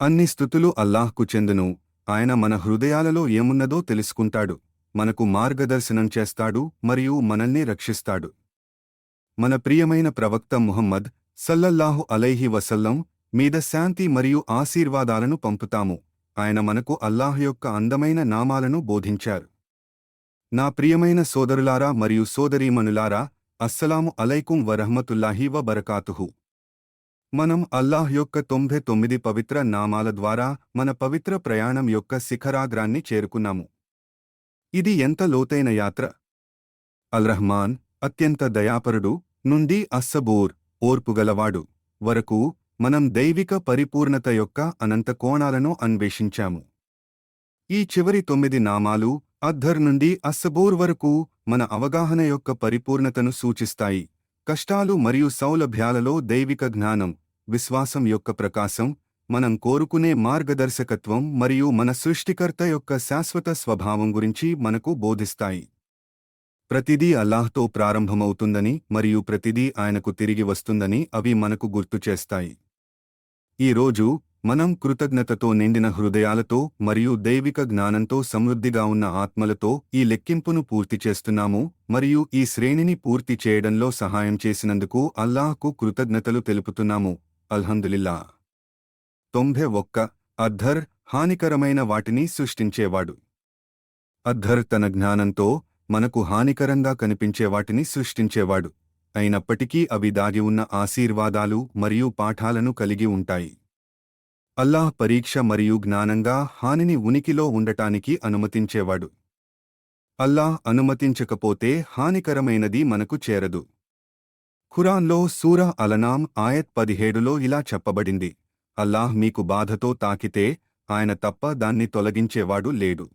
అన్ని స్థుతులు అల్లాహ్కు చెందును. ఆయన మన హృదయాలలో ఏమున్నదో తెలుసుకుంటాడు. మనకు మార్గదర్శనం చేస్తాడు మరియు మనల్ని రక్షిస్తాడు. మన ప్రియమైన ప్రవక్త ముహమ్మద్ సల్లల్లాహు అలైహి వసల్లం మీద శాంతి మరియు ఆశీర్వాదాలను పంపుతాము. ఆయన మనకు అల్లాహ్ యొక్క అందమైన నామాలను బోధించారు. నా ప్రియమైన సోదరులారా మరియు సోదరీమణులారా అస్సలాము అలైకుం వరహమతుల్లాహి వ బరకాతుహు మనం అల్లాహ్ యొక్క తొంభై తొమ్మిది పవిత్ర నామాల ద్వారా మన పవిత్ర ప్రయాణం యొక్క శిఖరాగ్రాన్ని చేరుకున్నాము. ఇది ఎంత లోతైన యాత్ర! అల్రహ్మాన్ అత్యంత దయాపరుడు నుండి అస్సబూర్ ఓర్పుగలవాడు వరకు మనం దైవిక పరిపూర్ణత యొక్క అనంత కోణాలను అన్వేషించాము. ఈ చివరి తొమ్మిది నామాలు అద్ధర్ నుండి అస్సబూర్ వరకు మన అవగాహన యొక్క పరిపూర్ణతను సూచిస్తాయి. కష్టాలు మరియు సౌలభ్యాలలో దైవిక జ్ఞానం విశ్వాసం యొక్క ప్రకాశం మనం కోరుకునే మార్గదర్శకత్వం మరియు మన సృష్టికర్త యొక్క శాశ్వత స్వభావం గురించి మనకు బోధిస్తాయి. ప్రతిదీ అల్లాహ్తో ప్రారంభమవుతుందని మరియు ప్రతిదీ ఆయనకు తిరిగి వస్తుందని అవి మనకు గుర్తు చేస్తాయి. ఈ రోజు మనం కృతజ్ఞతతో నిండిన హృదయాలతో మరియు దైవిక జ్ఞానంతో సమృద్ధిగా ఉన్న ఆత్మలతో ఈ లెక్కింపును పూర్తి చేస్తున్నాము మరియు ఈ శ్రేణిని పూర్తి చేయడంలో సహాయం చేసినందుకు అల్లాహ్కు కృతజ్ఞతలు తెలుపుతున్నాము. అల్హందులిల్లా. తొంభై ఒక్క. అద్ధర్ హానికరమైన వాటిని సృష్టించేవాడు. అద్ధర్ తన జ్ఞానంతో మనకు హానికరంగా కనిపించే వాటిని సృష్టించేవాడు. అయినప్పటికీ అవి దాగి ఉన్న ఆశీర్వాదాలు మరియు పాఠాలను కలిగి ఉంటాయి. అల్లాహ్ పరీక్ష మరియు జ్ఞానంగా హానిని ఉనికిలో ఉండటానికి అనుమతించేవాడు. అల్లాహ్ అనుమతించకపోతే హానికరమైనది మనకు చేరదు. ఖురాన్లో సూరా అలనాం ఆయత్ పదిహేడులో ఇలా చెప్పబడింది. అల్లాహ్ మీకు బాధతో తాకితే ఆయన తప్ప దాన్ని తొలగించేవాడు లేడు.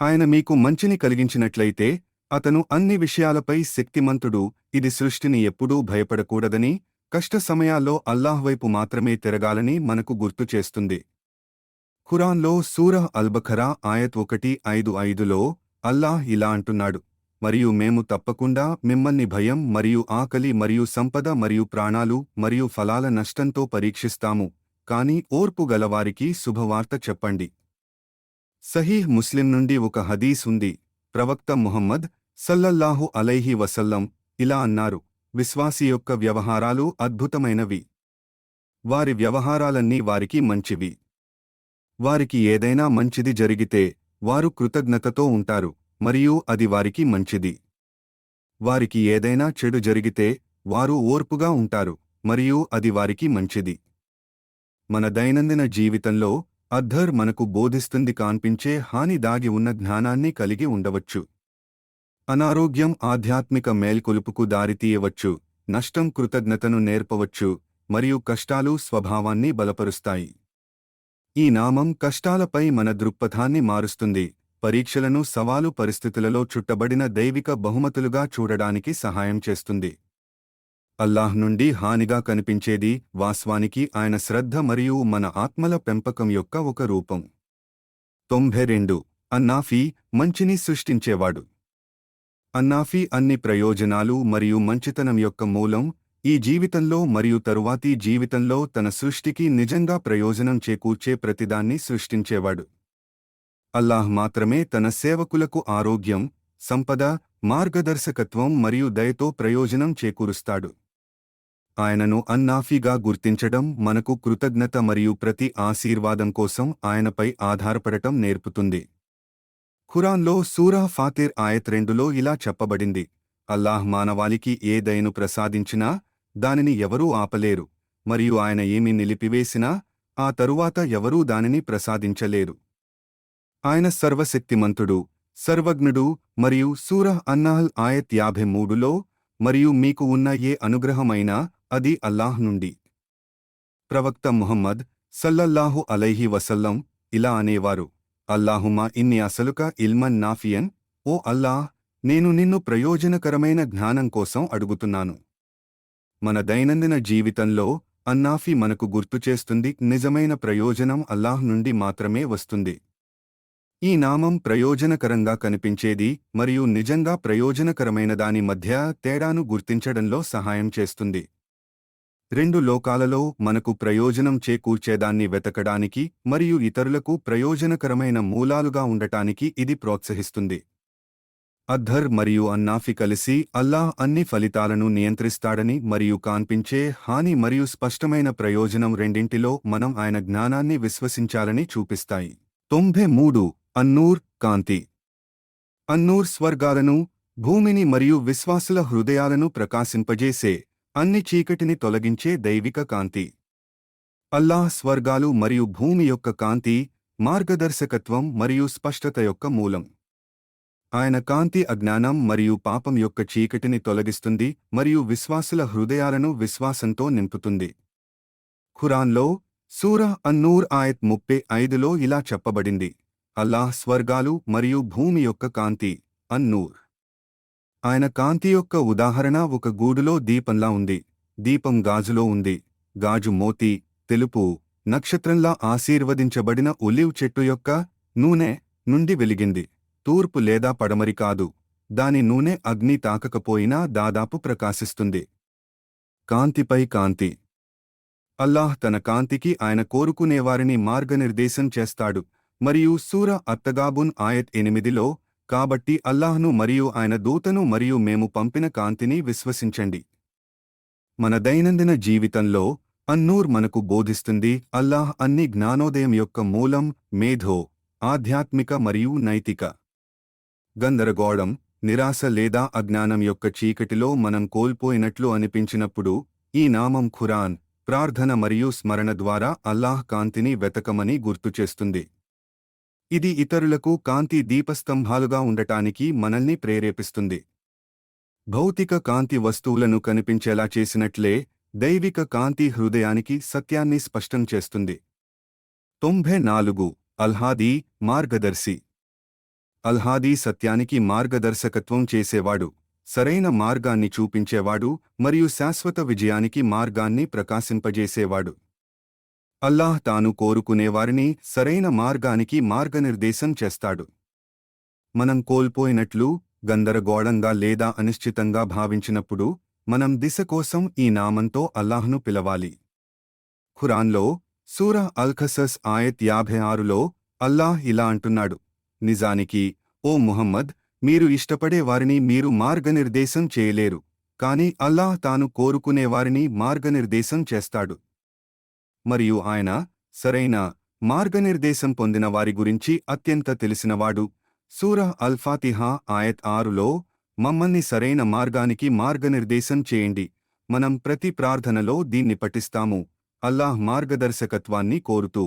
ఆయన మీకు మంచిని కలిగించినట్లయితే అతను అన్ని విషయాలపై శక్తిమంతుడు ఇది సృష్టిని ఎప్పుడూ భయపడకూడదని కష్ట సమయాల్లో అల్లాహ్ వైపు మాత్రమే తిరగాలని మనకు గుర్తు చేస్తుంది. ఖురాన్లో సూరహ్ అల్బఖరా ఆయత్ ఒకటి ఐదు ఐదులో అల్లాహ్ ఇలా అంటున్నాడు. మరియు మేము తప్పకుండా మిమ్మల్ని భయం మరియు ఆకలి మరియు సంపద మరియు ప్రాణాలు మరియు ఫలాల నష్టంతో పరీక్షిస్తాము. కాని ఓర్పు గలవారికి శుభవార్త చెప్పండి. సహీహ్ ముస్లిం నుండి ఒక హదీస్ ఉంది. ప్రవక్త ముహమ్మద్ సల్లల్లాహు అలైహి వసల్లం ఇలా అన్నారు. విశ్వాసి యొక్క వ్యవహారాలు అద్భుతమైనవి. వారి వ్యవహారాలన్నీ వారికి మంచివి. వారికి ఏదైనా మంచిది జరిగితే వారు కృతజ్ఞతతో ఉంటారు మరియు అది వారికి మంచిది. వారికి ఏదైనా చెడు జరిగితే వారు ఓర్పుగా ఉంటారు మరియు అది వారికి మంచిది. మన దైనందిన జీవితంలో అద్ధర్ మనకు బోధిస్తుంది కాన్పించే హాని దాగి ఉన్న జ్ఞానాన్ని కలిగి ఉండవచ్చు. అనారోగ్యం ఆధ్యాత్మిక మేల్కొలుపుకు దారితీయవచ్చు నష్టం కృతజ్ఞతను నేర్పవచ్చు మరియు కష్టాలు స్వభావాన్ని బలపరుస్తాయి. ఈ నామం కష్టాలపై మన దృక్పథాన్ని మారుస్తుంది పరీక్షలను సవాలు పరిస్థితులలో చుట్టబడిన దైవిక బహుమతులుగా చూడడానికి సహాయం చేస్తుంది. అల్లాహ్ నుండి హానిగా కనిపించేది వాస్వానికి ఆయన శ్రద్ధ మరియు మన ఆత్మల పెంపకం యొక్క ఒక రూపం. తొంభై రెండు. అన్నాఫీ మంచిని సృష్టించేవాడు. అన్నాఫీ అన్ని ప్రయోజనాలు మరియు మంచితనం యొక్క మూలం ఈ జీవితంలో మరియు తరువాతి జీవితంలో తన సృష్టికి నిజంగా ప్రయోజనం చేకూర్చే ప్రతిదాన్ని సృష్టించేవాడు. అల్లాహ్ మాత్రమే తన సేవకులకు ఆరోగ్యం సంపద మార్గదర్శకత్వం మరియు దయతో ప్రయోజనం చేకూరుస్తాడు. ఆయనను అన్నాఫీగా గుర్తించడం మనకు కృతజ్ఞత మరియు ప్రతి ఆశీర్వాదం కోసం ఆయనపై ఆధారపడటం నేర్పుతుంది. ఖురాన్లో సూరా ఫాతిర్ ఆయత్ రెండులో ఇలా చెప్పబడింది. అల్లాహ్ మానవాళికి ఏ దయను ప్రసాదించినా దానిని ఎవరూ ఆపలేరు. మరియు ఆయన ఏమి నిలిపివేసినా ఆ తరువాత ఎవరూ దానిని ప్రసాదించలేరు. ఆయన సర్వశక్తిమంతుడు సర్వజ్ఞుడు మరియు సూరహ్ అన్నాహల్ ఆయత్ యాభై మూడులో మరియు మీకు ఉన్న ఏ అనుగ్రహమైనా అది అల్లాహ్ నుండి. ప్రవక్త ముహమ్మద్ సల్లల్లాహు అలైహి వసల్లం ఇలా అనేవారు. అల్లాహుమా ఇన్ని అసలుక ఇల్మన్ నాఫియన్? ఓ అల్లాహ్ నేను నిన్ను ప్రయోజనకరమైన జ్ఞానం కోసం అడుగుతున్నాను. మన దైనందిన జీవితంలో అన్నాఫీ మనకు గుర్తుచేస్తుంది నిజమైన ప్రయోజనం అల్లాహ్ నుండి మాత్రమే వస్తుంది. ఈ నామం ప్రయోజనకరంగా కనిపించేది మరియు నిజంగా ప్రయోజనకరమైన దాని మధ్య తేడాను గుర్తించడంలో సహాయం చేస్తుంది. రెండు లోకాలలో మనకు ప్రయోజనం చేకూర్చేదాన్ని వెతకడానికి మరియు ఇతరులకు ప్రయోజనకరమైన మూలాలుగా ఉండటానికి ఇది ప్రోత్సహిస్తుంది. అద్ధర్ మరియు అన్నాఫి కలిసి అల్లాహ్ అన్ని ఫలితాలను నియంత్రిస్తాడని మరియు కాన్పించే హాని మరియు స్పష్టమైన ప్రయోజనం రెండింటిలో మనం ఆయన జ్ఞానాన్ని విశ్వసించాలని చూపిస్తాయి. తొంభై మూడు అన్నూర్ కాంతి. అన్నూర్ స్వర్గాలను భూమిని మరియు విశ్వాసుల హృదయాలను ప్రకాశింపజేసే అన్ని చీకటిని తొలగించే దైవిక కాంతి. అల్లాహ్ స్వర్గాలు మరియు భూమి యొక్క కాంతి మార్గదర్శకత్వం మరియు స్పష్టత యొక్క మూలం. ఆయన కాంతి అజ్ఞానం మరియు పాపం యొక్క చీకటిని తొలగిస్తుంది మరియు విశ్వాసుల హృదయాలను విశ్వాసంతో నింపుతుంది. ఖురాన్లో సూరా అన్నూర్ ఆయత్ ముప్పై ఐదులో ఇలా చెప్పబడింది. అల్లాహ్ స్వర్గాలు మరియు భూమి యొక్క కాంతి అన్నూర్. ఆయన కాంతి యొక్క ఉదాహరణ ఒక గూడులో దీపంలా ఉంది. దీపం గాజులో ఉంది. గాజు మోతి తెలుపు నక్షత్రంలా ఆశీర్వదించబడిన ఒలివ్ చెట్టు యొక్క నూనె నుండి వెలిగింది. తూర్పు లేదా పడమరి కాదు. దాని నూనె అగ్ని తాకకపోయినా దాదాపు ప్రకాశిస్తుంది. కాంతిపై కాంతి. అల్లాహ్ తన కాంతికి ఆయన కోరుకునేవారిని మార్గనిర్దేశం చేస్తాడు. మరియు సూర అత్తగాబున్ ఆయత్ ఎనిమిదిలో కాబట్టి అల్లాహ్ను మరియు ఆయన దూతను మరియు మేము పంపిన కాంతిని విశ్వసించండి. మన దైనందిన జీవితంలో అన్నూర్ మనకు బోధిస్తుంది అల్లాహ్ అన్ని జ్ఞానోదయం యొక్క మూలం మేధో ఆధ్యాత్మిక మరియు నైతిక. గందరగోళం నిరాశ లేదా అజ్ఞానం యొక్క చీకటిలో మనం కోల్పోయినట్లు అనిపించినప్పుడు ఈ నామం ఖురాన్ ప్రార్థన మరియు స్మరణ ద్వారా అల్లాహ్ కాంతిని వెతకమని గుర్తుచేస్తుంది ఇది ఇతరులకు కాంతి దీపస్తంభాలుగా ఉండటానికి మనల్ని ప్రేరేపిస్తుంది. భౌతిక కాంతి వస్తువులను కనిపించేలా చేసినట్లే దైవిక కాంతి హృదయానికి సత్యాన్ని స్పష్టం చేస్తుంది. తొంభై నాలుగు. అల్హాదీ మార్గదర్శి. అల్హాదీ సత్యానికి మార్గదర్శకత్వం చేసేవాడు సరైన మార్గాన్ని చూపించేవాడు మరియు శాశ్వత విజయానికి మార్గాన్ని ప్రకాశింపజేసేవాడు. అల్లాహ్ తాను కోరుకునేవారిని సరైన మార్గానికి మార్గనిర్దేశం చేస్తాడు. మనం కోల్పోయినట్లు గందరగోళంగా లేదా అనిశ్చితంగా భావించినప్పుడు మనం దిశ కోసం ఈ నామంతో అల్లాహ్ను పిలవాలి. ఖురాన్లో సూర అల్ఖసస్ ఆయత్ యాభై ఆరులో అల్లాహ్ ఇలా అంటున్నాడు. నిజానికి ఓ ముహమ్మద్ మీరు ఇష్టపడే వారిని మీరు మార్గనిర్దేశం చేయలేరు. కాని అల్లాహ్ తాను కోరుకునే వారిని మార్గనిర్దేశం చేస్తాడు. మరియు ఆయన సరైన మార్గనిర్దేశం పొందిన వారి గురించి అత్యంత తెలిసినవాడు. సూరహ్ అల్ఫాతిహా ఆయత్ ఆరులో మమ్మల్ని సరైన మార్గానికి మార్గనిర్దేశం చేయండి. మనం ప్రతి ప్రార్థనలో దీన్ని పఠిస్తాము. అల్లాహ్ మార్గదర్శకత్వాన్ని కోరుతూ.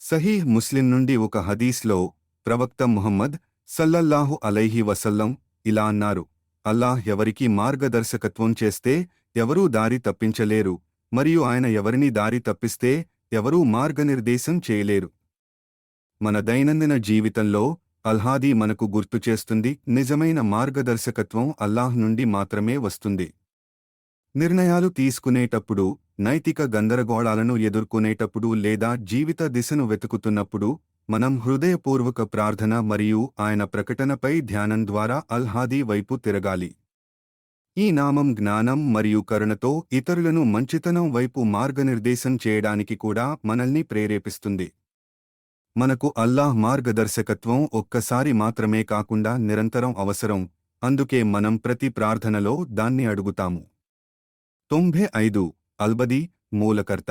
సహీహ్ ముస్లిం నుండి ఒక హదీస్లో ప్రవక్త ముహమ్మద్ సల్లల్లాహు అలైహి వసల్లం ఇలా అన్నారు. అల్లాహ్ ఎవరికి మార్గదర్శకత్వం చేస్తే ఎవరూ దారి తప్పించలేరు. మరియు ఆయన ఎవరిని దారి తప్పిస్తే ఎవరూ మార్గనిర్దేశం చేయలేరు. మన దైనందిన జీవితంలో అల్హాదీ మనకు గుర్తు చేస్తుంది నిజమైన మార్గదర్శకత్వం అల్లాహ్ నుండి మాత్రమే వస్తుంది. నిర్ణయాలు తీసుకునేటప్పుడు నైతిక గందరగోళాలను ఎదుర్కొనేటప్పుడు లేదా జీవిత దిశను వెతుకుతున్నప్పుడు మనం హృదయపూర్వక ప్రార్థన మరియు ఆయన ప్రకటనపై ధ్యానం ద్వారా అల్హాదీ వైపు తిరగాలి. ఈ నామం జ్ఞానం మరియు కరుణతో ఇతరులను మంచితనం వైపు మార్గనిర్దేశం చేయడానికి కూడా మనల్ని ప్రేరేపిస్తుంది. మనకు అల్లాహ్ మార్గదర్శకత్వం ఒక్కసారి మాత్రమే కాకుండా నిరంతరం అవసరం అందుకే మనం ప్రతి ప్రార్థనలో దాన్ని అడుగుతాము. తొంభై ఐదు. అల్బదీ మూలకర్త.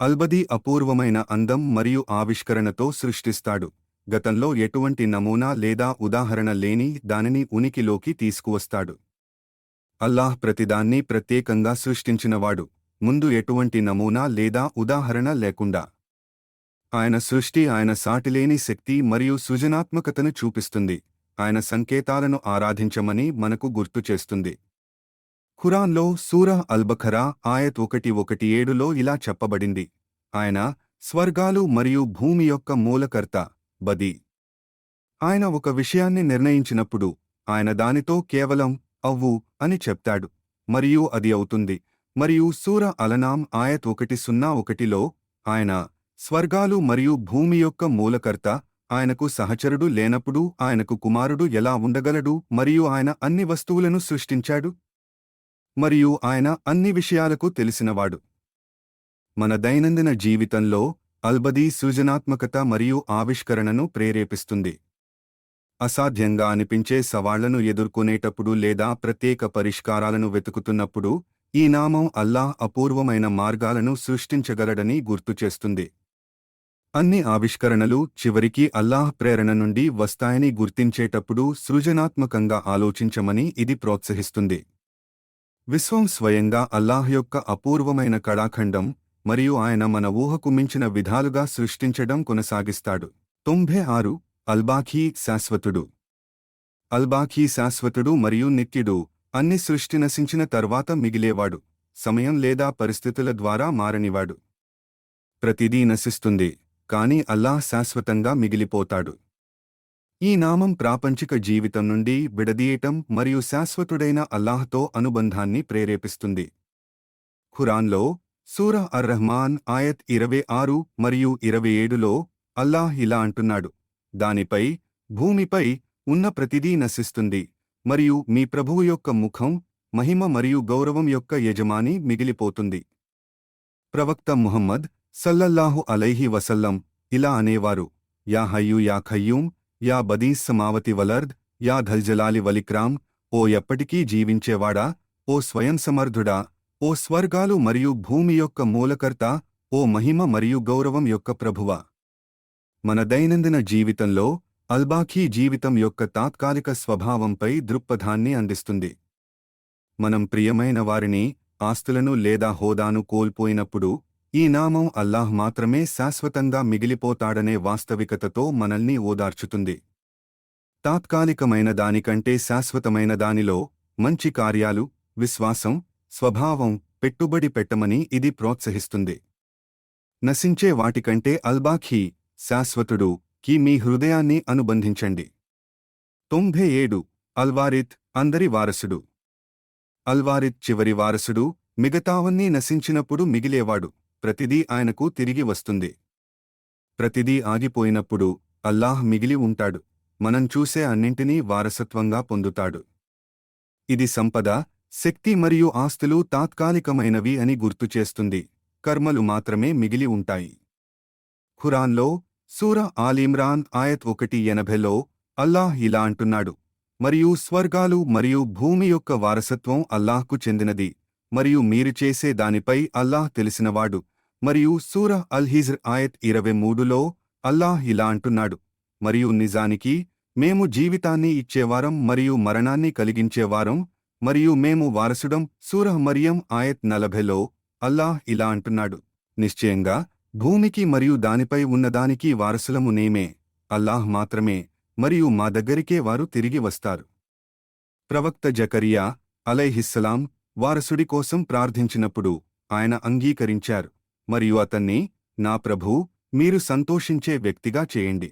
అల్బదీ అపూర్వమైన అందం మరియు ఆవిష్కరణతో సృష్టిస్తాడు. గతంలో ఎటువంటి నమూనా లేదా ఉదాహరణ లేని దానిని ఉనికిలోకి తీసుకువస్తాడు. అల్లాహ్ ప్రతిదాన్ని ప్రత్యేకంగా సృష్టించినవాడు. ముందు ఎటువంటి నమూనా లేదా ఉదాహరణ లేకుండా ఆయన సృష్టి ఆయన సాటిలేని శక్తి మరియు సృజనాత్మకతను చూపిస్తుంది. ఆయన సంకేతాలను ఆరాధించమని మనకు గుర్తు చేస్తుంది. ఖురాన్లో సూరా అల్బఖరా ఆయత్ ఒకటి ఒకటి ఏడులో ఇలా చెప్పబడింది. ఆయన స్వర్గాలు మరియు భూమి యొక్క మూలకర్త బది. ఆయన ఒక విషయాన్ని నిర్ణయించినప్పుడు ఆయన దానితో కేవలం అవ్వు అని చెప్తాడు. మరియు అది అవుతుంది. మరియు సూర అలనాం ఆయత్ ఒకటి సున్నా ఒకటిలో ఆయన స్వర్గాలు మరియు భూమి యొక్క మూలకర్త ఆయనకు సహచరుడు లేనప్పుడు ఆయనకు కుమారుడు ఎలా ఉండగలడు? మరియు ఆయన అన్ని వస్తువులను సృష్టించాడు? మరియు ఆయన అన్ని విషయాలకు తెలిసినవాడు. మన దైనందిన జీవితంలో అల్బదీ సృజనాత్మకత మరియు ఆవిష్కరణను ప్రేరేపిస్తుంది. అసాధ్యంగా అనిపించే సవాళ్ళను ఎదుర్కొనేటప్పుడు లేదా ప్రత్యేక పరిష్కారాలను వెతుకుతున్నప్పుడు ఈ నామం అల్లాహ్ అపూర్వమైన మార్గాలను సృష్టించగలడని గుర్తుచేస్తుంది అన్ని ఆవిష్కరణలు చివరికి అల్లాహ్ ప్రేరణ నుండి వస్తాయని గుర్తించేటప్పుడు సృజనాత్మకంగా ఆలోచించమని ఇది ప్రోత్సహిస్తుంది. విశ్వం స్వయంగా అల్లాహ్ యొక్క అపూర్వమైన కళాఖండం మరియు ఆయన మన ఊహకు మించిన విధాలుగా సృష్టించడం కొనసాగిస్తాడు. తొంభై ఆరు అల్బాఖీ శాశ్వతుడు. అల్బాఖీ శాశ్వతుడు మరియు నిత్యుడు అన్ని సృష్టి నశించిన తర్వాత మిగిలేవాడు. సమయం లేదా పరిస్థితుల ద్వారా మారనివాడు. ప్రతిదీ నశిస్తుంది కాని అల్లాహ్ శాశ్వతంగా మిగిలిపోతాడు. ఈ నామం ప్రాపంచిక జీవితం నుండి విడదీయటం మరియు శాశ్వతుడైన అల్లాహ్తో అనుబంధాన్ని ప్రేరేపిస్తుంది. ఖురాన్లో సూరా అర్ రహ్మాన్ ఆయత్ ఇరవై ఆరు మరియు ఇరవై ఏడులో అల్లాహ్ ఇలా అంటున్నాడు. దానిపై భూమిపై ఉన్న ప్రతిదీ నశిస్తుంది మరియు మీ ప్రభువు యొక్క ముఖం మహిమ మరియు గౌరవం యొక్క యజమాని మిగిలిపోతుంది. ప్రవక్త ముహమ్మద్ సల్లల్లాహు అలైహి వసల్లం ఇలా అనేవారు యా హయ్యు యా ఖయ్యూం యా బదీస్ సమావతి వలర్ద్ యా ధల్జలాలి వలిక్రామ్ ఓ ఎప్పటికీ జీవించేవాడా ఓ స్వయం సమర్థుడా ఓ స్వర్గాలు మరియు భూమి యొక్క మూలకర్త ఓ మహిమ మరియు గౌరవం యొక్క ప్రభువా. మన దైనందిన జీవితంలో అల్బాఖీ జీవితం యొక్క తాత్కాలిక స్వభావంపై దృక్పథాన్ని అందిస్తుంది. మనం ప్రియమైన వారిని ఆస్తులను లేదా హోదాను కోల్పోయినప్పుడు ఈ నామం అల్లాహ్ మాత్రమే శాశ్వతంగా మిగిలిపోతాడనే వాస్తవికతతో మనల్ని ఓదార్చుతుంది. తాత్కాలికమైన దానికంటే శాశ్వతమైన దానిలో మంచి కార్యాలు విశ్వాసం స్వభావం పెట్టుబడి పెట్టమని ఇది ప్రోత్సహిస్తుంది. నశించే వాటికంటే అల్బాఖీ శాశ్వతుడు కి మీ హృదయాన్ని అనుబంధించండి. తొంభై ఏడు అల్వారిత్ అందరి వారసుడు. అల్వారిత్ చివరి వారసుడు మిగతావన్నీ నశించినప్పుడు మిగిలేవాడు ప్రతిదీ ఆయనకు తిరిగి వస్తుంది. ప్రతిదీ ఆగిపోయినప్పుడు అల్లాహ్ మిగిలి ఉంటాడు మనం చూసే అన్నింటినీ వారసత్వంగా పొందుతాడు. ఇది సంపద శక్తి మరియు ఆస్తులు తాత్కాలికమైనవి అని గుర్తుచేస్తుంది కర్మలు మాత్రమే మిగిలి ఉంటాయి. ఖురాన్లో సూర ఆలిమ్రాన్ ఆయత్ ఒకటి ఎనభైలో అల్లాహ్ ఇలా అంటున్నాడు మరియు స్వర్గాలు మరియు భూమి యొక్క వారసత్వం అల్లాహ్కు చెందినది మరియు మీరు చేసే దానిపై అల్లాహ్ తెలిసినవాడు మరియు సూర అల్ హిజ్ర్ ఆయత్ ఇరవై మూడులో అల్లాహ్ ఇలా అంటున్నాడు మరియు నిజానికి మేము జీవితాన్ని ఇచ్చేవారం మరియు మరణాన్ని కలిగించేవారం మరియు మేము వారసుడం సూరహ్ మరియం ఆయత్ నలభైలో అల్లాహ్ ఇలా అంటున్నాడు నిశ్చయంగా భూమికి మరియు దానిపై ఉన్నదానికి వారసులము నేమే అల్లాహ్ మాత్రమే మరియు మా దగ్గరికే వారు తిరిగి వస్తారు. ప్రవక్త జకరియా అలైహిస్సలాం వారసుడి కోసం ప్రార్థించినప్పుడు ఆయన అంగీకరించారు మరియు అతన్ని నా ప్రభూ మీరు సంతోషించే వ్యక్తిగా చేయండి.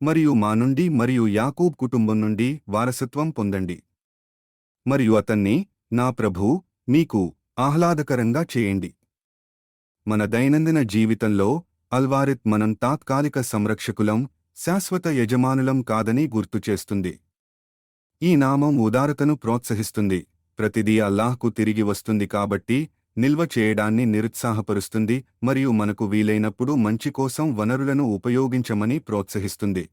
మరియు మా నుండి మరియు యాకూబ్ కుటుంబం నుండి వారసత్వం పొందండి. మరియు అతన్ని నా ప్రభూ మీకు ఆహ్లాదకరంగా చేయండి. మన దైనందిన జీవితంలో అల్వారిత్ మనం తాత్కాలిక సంరక్షకులం శాశ్వత యజమానులం కాదని గుర్తుచేస్తుంది ఈ నామం ఉదారతను ప్రోత్సహిస్తుంది. ప్రతిదీ అల్లాహ్కు తిరిగి వస్తుంది కాబట్టి నిల్వ చేయడాన్ని నిరుత్సాహపరుస్తుంది మరియు మనకు వీలైనప్పుడు మంచి కోసం వనరులను ఉపయోగించమని ప్రోత్సహిస్తుంది.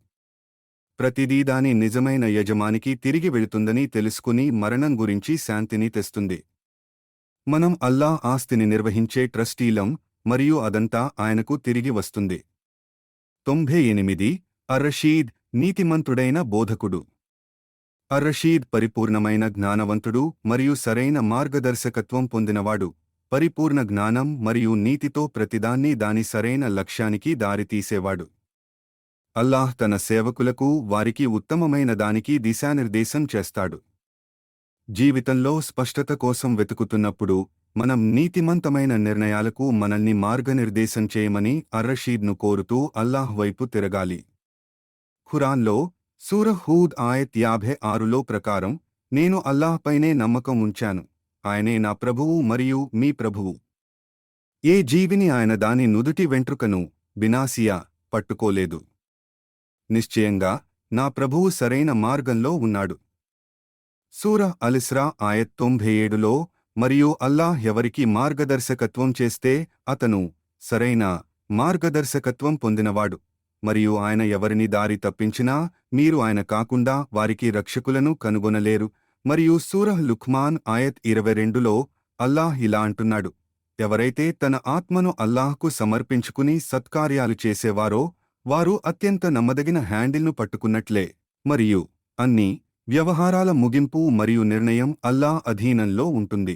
ప్రతిదీ దాని నిజమైన యజమానికి తిరిగి వెళుతుందని తెలుసుకుని మరణం గురించి శాంతిని తెస్తుంది. మనం అల్లా ఆస్తిని నిర్వహించే ట్రస్టీలం మరియు అదంతా ఆయనకు తిరిగి వస్తుంది. తొంభై ఎనిమిది అర్రషీద్ నీతిమంతుడైన బోధకుడు. అర్రషీద్ పరిపూర్ణమైన జ్ఞానవంతుడు మరియు సరైన మార్గదర్శకత్వం పొందినవాడు. పరిపూర్ణ జ్ఞానం మరియు నీతితో ప్రతిదాన్ని దాని సరైన లక్ష్యానికి దారితీసేవాడు. అల్లాహ్ తన సేవకులకు వారికి ఉత్తమమైన దానికి దిశానిర్దేశం చేస్తాడు. జీవితంలో స్పష్టత కోసం వెతుకుతున్నప్పుడు మనం నీతిమంతమైన నిర్ణయాలకు మనల్ని మార్గనిర్దేశం చేయమని అర్రషీద్ను కోరుతూ అల్లాహ్ వైపు తిరగాలి. ఖురాన్లో సూర హూద్ ఆయత్ యాభై ఆరులో ప్రకారం నేను అల్లాహ్పైనే నమ్మకం ఉంచాను. ఆయనే నా ప్రభువు మరియు మీ ప్రభువు. ఏ జీవిని ఆయన దాని నుదుటి వెంట్రుకను బినాసియా పట్టుకోలేదు. నిశ్చయంగా నా ప్రభువు సరైన మార్గంలో ఉన్నాడు. సూర అలిస్రా ఆయత్ తొంభై ఏడులో మరియు అల్లాహ్ ఎవరికి మార్గదర్శకత్వం చేస్తే అతను సరైన మార్గదర్శకత్వం పొందినవాడు. మరియు ఆయన ఎవరిని దారి తప్పించినా మీరు ఆయన కాకుండా వారికి రక్షకులను కనుగొనలేరు. మరియు సూరహ్ లుఖ్మాన్ ఆయత్ ఇరవై రెండులో అల్లాహ్ ఇలా అంటున్నాడు. ఎవరైతే తన ఆత్మను అల్లాహ్కు సమర్పించుకుని సత్కార్యాలు చేసేవారో వారు అత్యంత నమ్మదగిన హ్యాండిల్ను పట్టుకున్నట్లే. మరియు అన్ని వ్యవహారాల ముగింపు మరియు నిర్ణయం అల్లాహ్ అధీనంలో ఉంటుంది.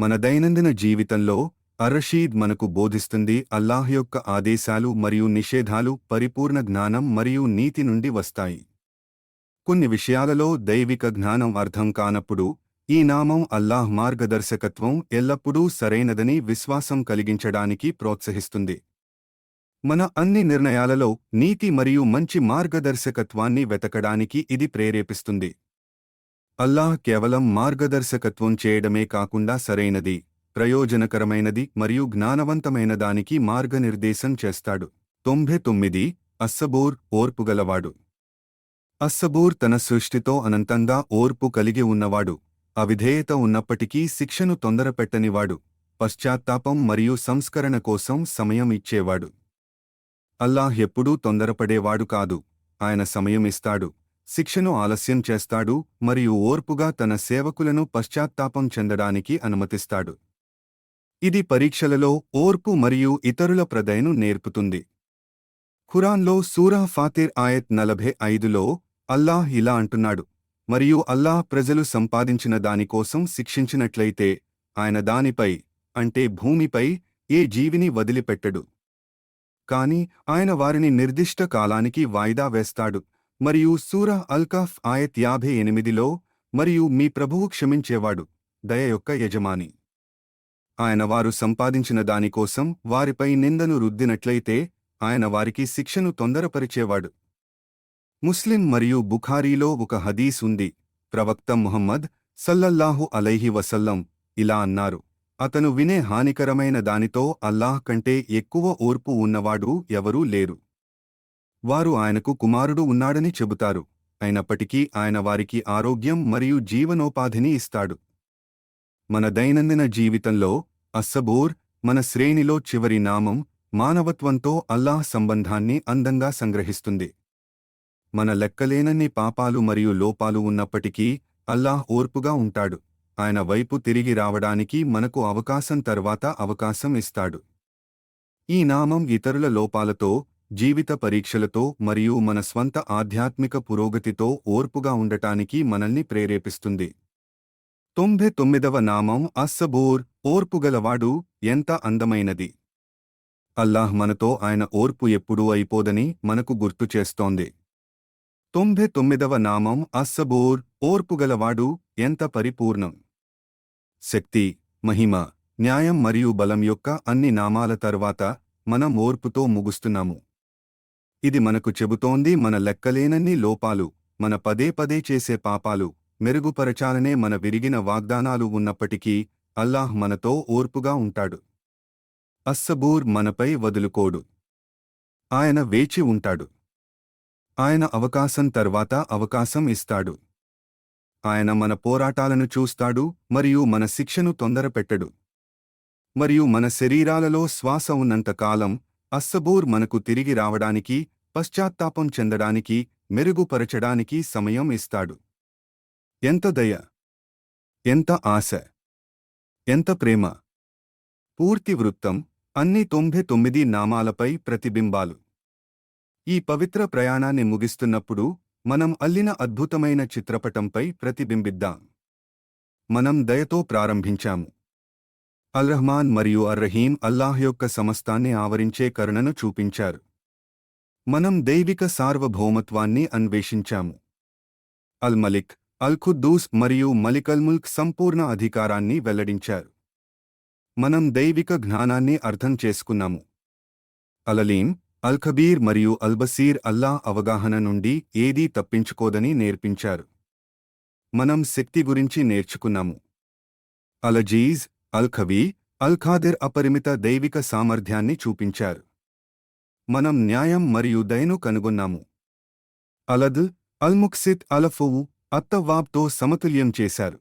మన దైనందిన జీవితంలో అర్రషీద్ మనకు బోధిస్తుంది అల్లాహ్ యొక్క ఆదేశాలు మరియు నిషేధాలు పరిపూర్ణ జ్ఞానం మరియు నీతి నుండి వస్తాయి. కొన్ని విషయాలలో దైవిక జ్ఞానం అర్థం కానప్పుడు ఈ నామం అల్లాహ్ మార్గదర్శకత్వం ఎల్లప్పుడూ సరైనదని విశ్వాసం కలిగించడానికి ప్రోత్సహిస్తుంది. మన అన్ని నిర్ణయాలలో నీతి మరియు మంచి మార్గదర్శకత్వాన్ని వెతకడానికి ఇది ప్రేరేపిస్తుంది. అల్లాహ్ కేవలం మార్గదర్శకత్వం చేయడమే కాకుండా సరైనది ప్రయోజనకరమైనది మరియు జ్ఞానవంతమైన దానికి మార్గనిర్దేశం చేస్తాడు. తొంభై తొమ్మిది అస్సబూర్ ఓర్పుగలవాడు అస్సబూర్ తన సృష్టితో అనంతంగా ఓర్పు కలిగి ఉన్నవాడు. అవిధేయత ఉన్నప్పటికీ శిక్షను తొందరపెట్టనివాడు. పశ్చాత్తాపం మరియు సంస్కరణ కోసం సమయం ఇచ్చేవాడు. అల్లాహ్ ఎప్పుడూ తొందరపడేవాడు కాదు. ఆయన సమయం ఇస్తాడు. శిక్షను ఆలస్యం చేస్తాడు మరియు ఓర్పుగా తన సేవకులను పశ్చాత్తాపం చెందడానికి అనుమతిస్తాడు. ఇది పరీక్షలలో ఓర్పు మరియు ఇతరుల ప్రదయను నేర్పుతుంది. ఖురాన్లో సూరా ఫాతిర్ ఆయత్ నలభై ఐదులో అల్లాహ్ ఇలా అంటున్నాడు మరియు అల్లాహ్ ప్రజలు సంపాదించిన దానికోసం శిక్షించినట్లయితే ఆయన దానిపై అంటే భూమిపై ఏ జీవిని వదిలిపెట్టడు. కాని ఆయన వారిని నిర్దిష్ట కాలానికి వాయిదా వేస్తాడు. మరియు సూర అల్కాఫ్ ఆయత్ యాభై ఎనిమిదిలో మరియు మీ ప్రభువు క్షమించేవాడు దయ యొక్క యజమాని. ఆయన వారు సంపాదించిన దానికోసం వారిపై నిందను రుద్దినట్లయితే ఆయన వారికి శిక్షను తొందరపరిచేవాడు. ముస్లిం మరియు బుఖారీలో ఒక హదీస్ ఉంది. ప్రవక్త ముహమ్మద్ సల్లల్లాహు అలైహి వసల్లం ఇలా అన్నారు అతను వినే హానికరమైన దానితో అల్లాహ్ కంటే ఎక్కువ ఓర్పు ఉన్నవాడు ఎవరూ లేరు. వారు ఆయనకు కుమారుడు ఉన్నాడని చెబుతారు. అయినప్పటికీ ఆయన వారికి ఆరోగ్యం మరియు జీవనోపాధిని ఇస్తాడు. మన దైనందిన జీవితంలో అస్సబూర్ మన శ్రేణిలో చివరి నామం మానవత్వంతో అల్లాహ్ సంబంధాన్ని అందంగా సంగ్రహిస్తుంది. మన లెక్కలేనన్ని పాపాలు మరియు లోపాలు ఉన్నప్పటికీ అల్లాహ్ ఓర్పుగా ఉంటాడు. ఆయన వైపు తిరిగి రావడానికి మనకు అవకాశం తర్వాత అవకాశం ఇస్తాడు. ఈ నామం ఇతరుల లోపాలతో జీవిత పరీక్షలతో మరియు మన స్వంత ఆధ్యాత్మిక పురోగతితో ఓర్పుగా ఉండటానికి మనల్ని ప్రేరేపిస్తుంది. తొంభై తొమ్మిదవ నామం అస్సబోర్ ఓర్పుగలవాడు ఎంత అందమైనది. అల్లాహ్ మనతో ఆయన ఓర్పు ఎప్పుడూ అయిపోదని మనకు గుర్తు చేస్తోంది. తొంభై తొమ్మిదవ నామం అస్సబోర్ ఓర్పుగలవాడు ఎంత పరిపూర్ణం. శక్తి మహిమ న్యాయం మరియు బలం యొక్క అన్ని నామాల తర్వాత మనం ఓర్పుతో ముగుస్తున్నాము. ఇది మనకు చెబుతోంది మన లెక్కలేనన్ని లోపాలు మన పదే పదే చేసే పాపాలు మెరుగుపరచాలనే మన విరిగిన వాగ్దానాలు ఉన్నప్పటికీ అల్లాహ్ మనతో ఓర్పుగా ఉంటాడు. అస్సబూర్ మనపై వదులుకోడు. ఆయన వేచి ఉంటాడు. ఆయన అవకాశం తర్వాత అవకాశం ఇస్తాడు. ఆయన మన పోరాటాలను చూస్తాడు మరియు మన శిక్షను తొందరపెట్టడు. మరియు మన శరీరాలలో శ్వాస ఉన్నంతకాలం అస్సబూర్ మనకు తిరిగి రావడానికి పశ్చాత్తాపం చెందడానికి మెరుగుపరచడానికి సమయం ఇస్తాడు. ఎంత దయ ఎంత ఆశ ఎంత ప్రేమ. పూర్తి వృత్తం అన్ని తొంభై తొమ్మిది నామాలపై ప్రతిబింబాలు. ఈ పవిత్ర ప్రయాణాన్ని ముగిస్తున్నప్పుడు మనం అల్లిన అద్భుతమైన చిత్రపటంపై ప్రతిబింబిద్దాం. మనం దయతో ప్రారంభించాము. అల్రహ్మాన్ మరియు అర్రహీం అల్లాహ్ యొక్క సమస్తాన్ని ఆవరించే కరుణను చూపించారు. మనం దైవిక సార్వభౌమత్వాన్ని అన్వేషించాము. అల్ మలిక్ అల్ ఖుద్దూస్ మరియు మలికల్ముల్క్ సంపూర్ణ అధికారాన్ని వెల్లడించారు. మనం దైవిక జ్ఞానాన్ని అర్థం చేసుకున్నాము. అలలీం అల్ ఖబీర్ మరియు అల్బసీర్ అల్లా అవగాహన నుండి ఏదీ తప్పించుకోదని నేర్పించారు. మనం శక్తి గురించి నేర్చుకున్నాము. అలజీజ్ అల్ అల్ఖాదిర్ అల్ ఖాదిర్ అపరిమిత దైవిక సామర్థ్యాన్ని చూపించారు. మనం న్యాయం మరియు దయను కనుగొన్నాము. అలద్ అల్ముక్సిత్ అలఫువు అత్తవాబ్తో సమతుల్యం చేశారు.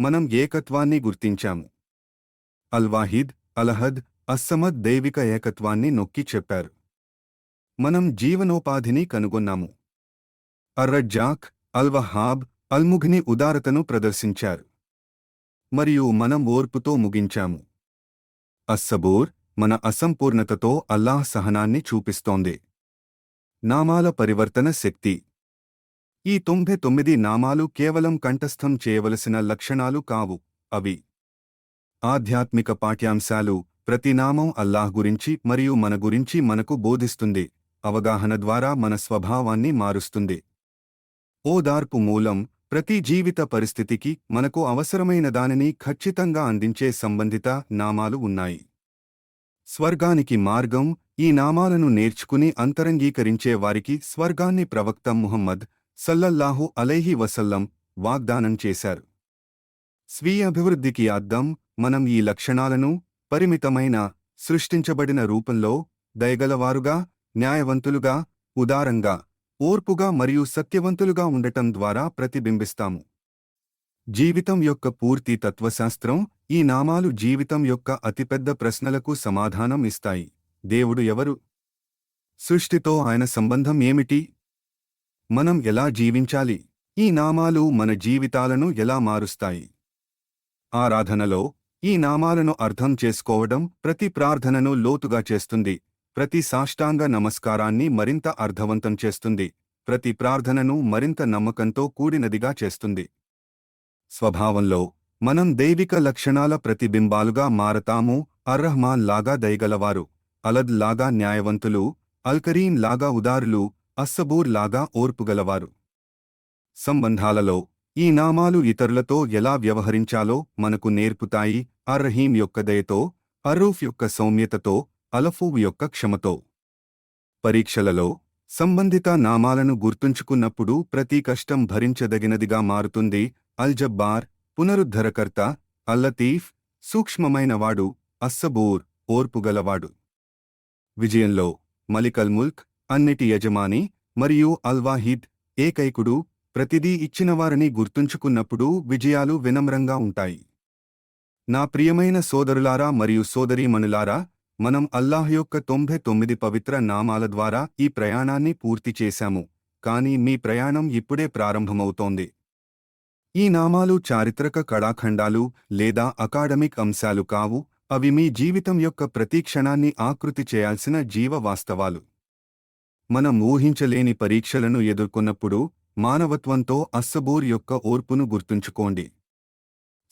మనం ఏకత్వాన్ని గుర్తించాము. అల్వాహిద్ అలహద్ అస్సమద్ దైవిక ఏకత్వాన్ని నొక్కి చెప్పారు. మనం జీవనోపాధిని కనుగొన్నాము. అర్రజ్జాక్ అల్వహాబ్ అల్ముఘ్ని ఉదారతను ప్రదర్శించారు. మరియు మనం ఓర్పుతో ముగించాము. అస్సబూర్ మన అసంపూర్ణతతో అల్లాహ్ సహనాన్ని చూపిస్తోంది. నామాల పరివర్తన శక్తి. ఈ తొంభై తొమ్మిది నామాలు కేవలం కంఠస్థం చేయవలసిన లక్షణాలు కావు అవి. ఆధ్యాత్మిక పాఠ్యాంశాలు ప్రతి నామం అల్లాహ్ గురించి మరియు మన గురించి మనకు బోధిస్తుంది అవగాహన ద్వారా మన స్వభావాన్ని మారుస్తుంది. ఓదార్పు మూలం ప్రతి జీవిత పరిస్థితికి మనకు అవసరమైన దానిని ఖచ్చితంగా అందించే సంబంధిత నామాలు ఉన్నాయి. స్వర్గానికి మార్గం ఈ నామాలను నేర్చుకుని అంతరంగీకరించే వారికి స్వర్గాన్ని ప్రవక్త ముహమ్మద్ సల్లల్లాహు అలైహి వసల్లం వాగ్దానం చేశారు. స్వీయ అభివృద్ధికి అద్దం మనం ఈ లక్షణాలను పరిమితమైన సృష్టించబడిన రూపంలో దయగలవారుగా న్యాయవంతులుగా ఉదారంగా ఓర్పుగా మరియు సత్యవంతులుగా ఉండటం ద్వారా ప్రతిబింబిస్తాము. జీవితం యొక్క పూర్తి తత్వశాస్త్రం ఈ నామాలు జీవితం యొక్క అతిపెద్ద ప్రశ్నలకు సమాధానం ఇస్తాయి. దేవుడు ఎవరు? సృష్టితో ఆయన సంబంధం ఏమిటి? మనం ఎలా జీవించాలి? ఈ నామాలు మన జీవితాలను ఎలా మారుస్తాయి? ఆరాధనలో ఈ నామాలను అర్థం చేసుకోవడం ప్రతి ప్రార్థనను లోతుగా చేస్తుంది. ప్రతి సాష్టాంగ నమస్కారాన్ని మరింత అర్థవంతం చేస్తుంది. ప్రతి ప్రార్థనను మరింత నమ్మకంతో కూడినదిగా చేస్తుంది. స్వభావంలో మనం దైవిక లక్షణాల ప్రతిబింబాలుగా మారతాము. అర్రహ్మాన్ లాగా దయగలవారు. అలద్ లాగా న్యాయవంతులు. అల్కరీన్ లాగా ఉదారులు. అస్సబూర్ లాగా ఓర్పుగలవారు. సంబంధాలలో ఈ నామాలు ఇతరులతో ఎలా వ్యవహరించాలో మనకు నేర్పుతాయి. అర్రహీం యొక్క దయతో అరూఫ్ యొక్క సౌమ్యతతో అలఫూవ్ యొక్క క్షమతో. పరీక్షలలో సంబంధిత నామాలను గుర్తుంచుకున్నప్పుడు ప్రతి కష్టం భరించదగినదిగా మారుతుంది. అల్జబ్బార్ పునరుద్ధరకర్త అల్లతీఫ్ సూక్ష్మమైనవాడు అస్సబూర్ ఓర్పుగలవాడు. విజయంలో మలికల్ ముల్క్ అన్నిటి యజమాని మరియు అల్వాహిద్ ఏకైకుడు ప్రతిదీ ఇచ్చినవారని గుర్తుంచుకున్నప్పుడు విజయాలు వినమ్రంగా ఉంటాయి. నా ప్రియమైన సోదరులారా మరియు సోదరీమణులారా మనం అల్లాహ్ యొక్క తొంభై తొమ్మిది పవిత్ర నామాల ద్వారా ఈ ప్రయాణాన్ని పూర్తి చేశాము. కాని మీ ప్రయాణం ఇప్పుడే ప్రారంభమవుతోంది. ఈ నామాలు చారిత్రక కళాఖండాలు లేదా అకాడమిక్ అంశాలు కావు అవి మీ జీవితం యొక్క ప్రతి క్షణాన్ని ఆకృతి చేయాల్సిన జీవ వాస్తవాలు. మనం ఊహించలేని పరీక్షలను ఎదుర్కొన్నప్పుడు మానవత్వంతో అస్సబూర్ యొక్క ఓర్పును గుర్తుంచుకోండి.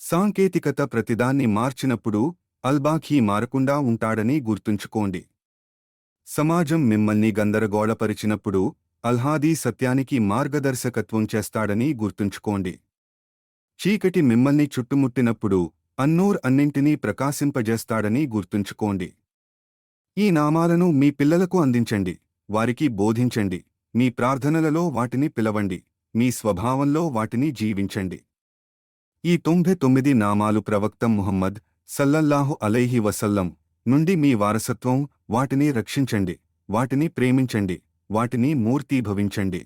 సాంకేతికత ప్రతిదాన్ని మార్చినప్పుడు అల్బాఖీ మారకుండా ఉంటాడని గుర్తుంచుకోండి. సమాజం మిమ్మల్ని గందరగోళపరిచినప్పుడు అల్హాదీ సత్యానికి మార్గదర్శకత్వం చేస్తాడని గుర్తుంచుకోండి. చీకటి మిమ్మల్ని చుట్టుముట్టినప్పుడు అన్నూర్ అన్నింటినీ ప్రకాశింపజేస్తాడని గుర్తుంచుకోండి. ఈ నామాలను మీ పిల్లలకు అందించండి వారికి బోధించండి మీ ప్రార్థనలలో వాటిని పిలవండి మీ స్వభావంలో వాటిని జీవించండి. ఈ తొంభై తొమ్మిది నామాలు ప్రవక్త ముహమ్మద్ సల్లల్లాహు అలైహి వసల్లం నుండి మీ వారసత్వం వాటిని రక్షించండి వాటిని ప్రేమించండి వాటిని మూర్తీభవించండి.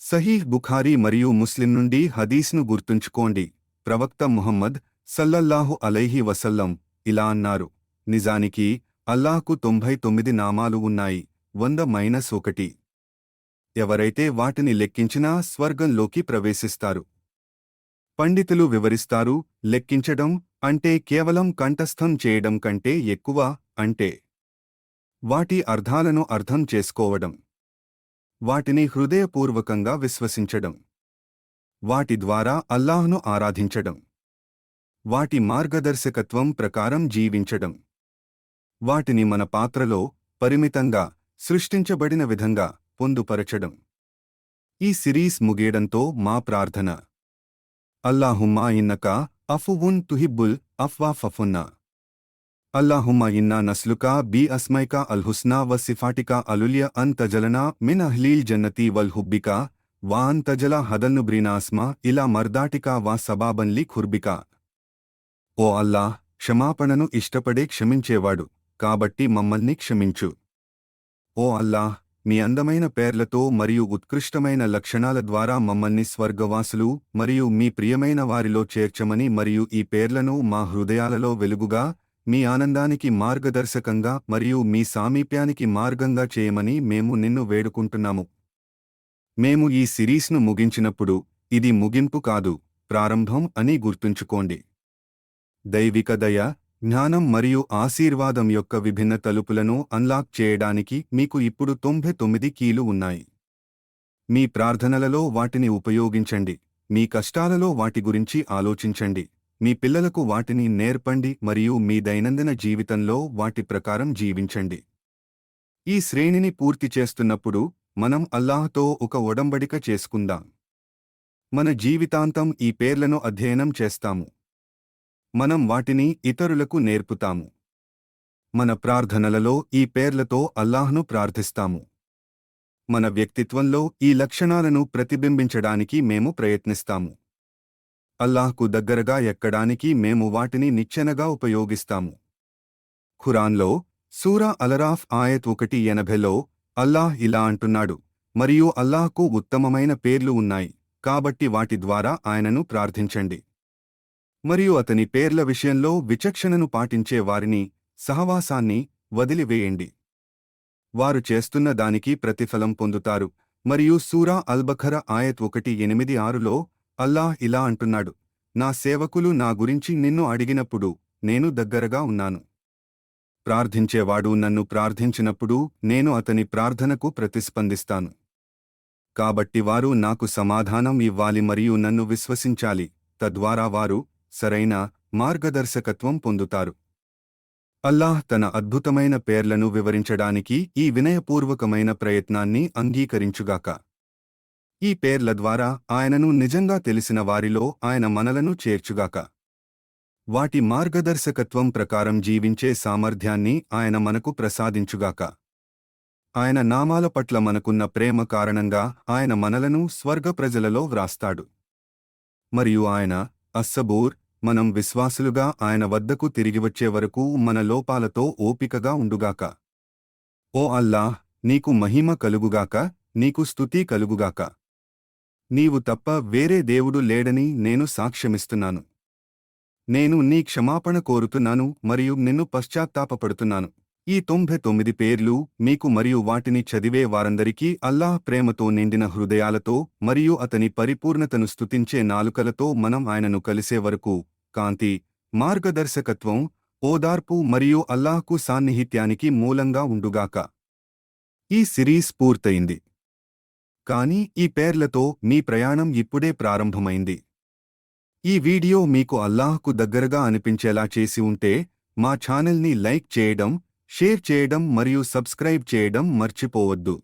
సహీహ్ బుఖారీ మరియు ముస్లిం నుండి హదీస్ను గుర్తుంచుకోండి. ప్రవక్త ముహమ్మద్ సల్లల్లాహు అలైహి వసల్లం ఇలా అన్నారు నిజానికి అల్లాహకు తొంభై తొమ్మిది నామాలు ఉన్నాయి వంద మైనస్ ఒకటి. ఎవరైతే వాటిని లెక్కించినా స్వర్గంలోకి ప్రవేశిస్తారు. పండితులు వివరిస్తారు లెక్కించడం అంటే కేవలం కంఠస్థం చేయడం కంటే ఎక్కువ అంటే వాటి అర్థాలను అర్థం చేసుకోవడం. వాటిని హృదయపూర్వకంగా విశ్వసించడం. వాటి ద్వారా అల్లాహ్ను ఆరాధించడం. వాటి మార్గదర్శకత్వం ప్రకారం జీవించడం. వాటిని మన పాత్రలో పరిమితంగా సృష్టించబడిన విధంగా పొందుపరచడం. ఈ సిరీస్ ముగియడంతో మా ప్రార్థన. అల్లాహుమ్మా ఇన్నక అఫువున్ తుహిబ్బుల్ అఫ్వా ఫఫున్నా. అల్లాహుమ్మా ఇన్నా నస్లుకా బి అస్మైకా అల్హుస్నా వ సిఫాటికా అలుల్య అన్ తజలనా మిన్ అహ్లీల్ జన్నతి వల్ హుబ్బికా వా అన్ తజలా హదన్నుబ్రీనాస్మా ఇలా మర్దాటికా వా సబాబన్లి ఖుర్బికా. ఓ అల్లాహ్ క్షమాపణను ఇష్టపడే క్షమించేవాడు కాబట్టి మమ్మల్ని క్షమించు. ఓ అల్లాహ్ మీ అందమైన పేర్లతో మరియు ఉత్కృష్టమైన లక్షణాల ద్వారా మమ్మల్ని స్వర్గవాసులు మరియు మీ ప్రియమైన వారిలో చేర్చమని మరియు ఈ పేర్లను మా హృదయాలలో వెలుగుగా మీ ఆనందానికి మార్గదర్శకంగా మరియు మీ సామీప్యానికి మార్గంగా చేయమని మేము నిన్ను వేడుకుంటున్నాము. మేము ఈ సిరీస్ను ముగించినప్పుడు ఇది ముగింపు కాదు ప్రారంభం అని గుర్తుంచుకోండి. దైవిక దయ జ్ఞానం మరియు ఆశీర్వాదం యొక్క విభిన్న తలుపులను అన్లాక్ చేయడానికి మీకు ఇప్పుడు తొంభై తొమ్మిది కీలు ఉన్నాయి. మీ ప్రార్థనలలో వాటిని ఉపయోగించండి. మీ కష్టాలలో వాటి గురించి ఆలోచించండి. మీ పిల్లలకు వాటిని నేర్పండి మరియు మీ దైనందిన జీవితంలో వాటి ప్రకారం జీవించండి. ఈ శ్రేణిని పూర్తి చేస్తున్నప్పుడు మనం అల్లాహ్తో ఒక ఒడంబడిక చేసుకుందాం. మన జీవితాంతం ఈ పేర్లను అధ్యయనం చేస్తాము. మనం వాటిని ఇతరులకు నేర్పుతాము. మన ప్రార్థనలలో ఈ పేర్లతో అల్లాహ్ను ప్రార్థిస్తాము. మన వ్యక్తిత్వంలో ఈ లక్షణాలను ప్రతిబింబించడానికి మేము ప్రయత్నిస్తాము. అల్లాహ్కు దగ్గరగా ఎక్కడానికి మేము వాటిని నిచ్చెనగా ఉపయోగిస్తాము. ఖురాన్లో సూరా అలరాఫ్ ఆయత్ ఒకటి ఎనభైలో అల్లాహ్ ఇలా అంటున్నాడు మరియు అల్లాహ్కు ఉత్తమమైన పేర్లు ఉన్నాయి కాబట్టి వాటి ద్వారా ఆయనను ప్రార్థించండి. మరియు అతని పేర్ల విషయంలో విచక్షణను పాటించే వారిని సహవాసాన్ని వదిలివేయండి. వారు చేస్తున్న దానికి ప్రతిఫలం పొందుతారు. మరియు సూరా అల్బఖర ఆయత్ ఒకటి ఎనిమిది ఆరులో అల్లాహ్ ఇలా అంటున్నాడు నా సేవకులు నా గురించి నిన్ను అడిగినప్పుడు నేను దగ్గరగా ఉన్నాను. ప్రార్థించేవాడు నన్ను ప్రార్థించినప్పుడు నేను అతని ప్రార్థనకు ప్రతిస్పందిస్తాను. కాబట్టి వారు నాకు సమాధానం ఇవ్వాలి మరియు నన్ను విశ్వసించాలి. తద్వారా వారు సరైన మార్గదర్శకత్వం పొందుతారు. అల్లాహ్ తన అద్భుతమైన పేర్లను వివరించడానికి ఈ వినయపూర్వకమైన ప్రయత్నాన్ని అంగీకరించుగాక. ఈ పేర్ల ద్వారా ఆయనను నిజంగా తెలిసిన వారిలో ఆయన మనలను చేర్చుగాక. వాటి మార్గదర్శకత్వం ప్రకారం జీవించే సామర్థ్యాన్ని ఆయన మనకు ప్రసాదించుగాక. ఆయన నామాల పట్ల మనకున్న ప్రేమ కారణంగా ఆయన మనలను స్వర్గ ప్రజలలో వ్రాస్తాడు. మరియు ఆయన అస్సబూర్ మనం విశ్వాసులుగా ఆయన వద్దకు తిరిగి వచ్చే వరకు మన లోపాలతో ఓపికగా ఉండుగాక. ఓ అల్లాహ్ నీకు మహిమ కలుగుగాక నీకు స్థుతి కలుగుగాక. నీవు తప్ప వేరే దేవుడు లేడని నేను సాక్ష్యమిస్తున్నాను. నేను నీ క్షమాపణ కోరుతున్నాను మరియు నిన్ను పశ్చాత్తాపపడుతున్నాను. ఈ తొంభై తొమ్మిది పేర్లు మీకు మరియు వాటిని చదివే వారందరికీ అల్లాహ్ ప్రేమతో నిండిన హృదయాలతో మరియు అతని పరిపూర్ణతను స్తుతించే నాలుకలతో మనం ఆయనను కలిసే వరకు కాంతి మార్గదర్శకత్వం ఓదార్పు మరియు అల్లాహ్కు సాన్నిహిత్యానికి మూలంగా ఉండుగాక. ఈ సిరీస్ పూర్తయింది. కానీ ఈ పేర్లతో మీ ప్రయాణం ఇప్పుడే ప్రారంభమైంది. ఈ వీడియో మీకు అల్లాహ్కు దగ్గరగా అనిపించేలా చేసి ఉంటే మా ఛానల్ని లైక్ చేయడం షేర్ చేయడం మరియు సబ్స్క్రైబ్ చేయడం మర్చిపోవద్దు.